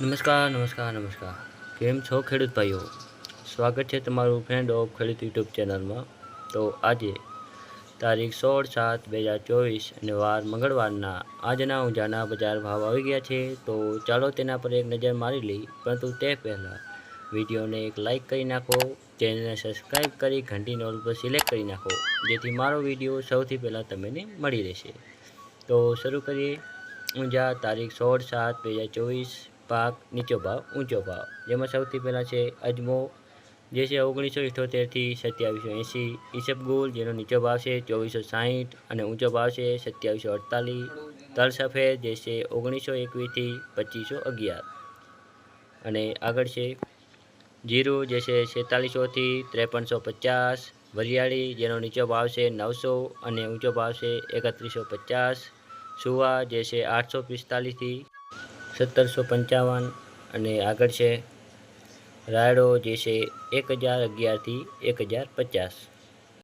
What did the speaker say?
નમસ્કાર નમસ્કાર નમસ્કાર. કેમ છો ખેડૂત ભાઈઓ? સ્વાગત છે તમારું ફ્રેન્ડ ઓફ ખેડૂત યુટ્યુબ ચેનલમાં તો આજે તારીખ સોળ સાત બે હજાર ચોવીસ અને વાર મંગળવારના આજના ઊંઝાના બજાર ભાવ આવી ગયા છે. તો ચાલો તેના પર એક નજર મારી લઈ. પરંતુ તે પહેલાં વિડીયોને એક લાઇક કરી નાખો. ચેનલને સબસ્ક્રાઈબ કરી ઘંટીનો ઓલ પર સિલેક્ટ કરી નાખો, જેથી મારો વીડિયો સૌથી પહેલાં તમને મળી રહેશે. તો શરૂ કરીએ. ઊંઝા તારીખ સોળ સાત બે હજાર ચોવીસ પાક નીચો ભાવ, ઊંચો ભાવ. જેમાં સૌથી પહેલાં છે અજમો, જે છે ઓગણીસો ઇઠોતેરથી સત્યાવીસો એંસી ઈસબગુલ જેનો નીચો ભાવ છે ચોવીસો સાહીઠ અને ઊંચો ભાવ છે સત્યાવીસો અડતાલીસ. તલ સફેદ, જે છે ઓગણીસો એકવીસથી પચીસો અગિયાર. અને આગળ છે જીરું, જે છે છેતાલીસોથી ત્રેપનસો પચાસ. વરિયાળી, જેનો નીચો ભાવ છે નવસો અને ઊંચો ભાવ છે એકત્રીસો પચાસ. સુવા, જે છે આઠસો પિસ્તાલીસથી સત્તરસો પંચાવન અને આગળ છે. રાયડો જે છે એક હજાર અગિયારથી એક હજાર પચાસ.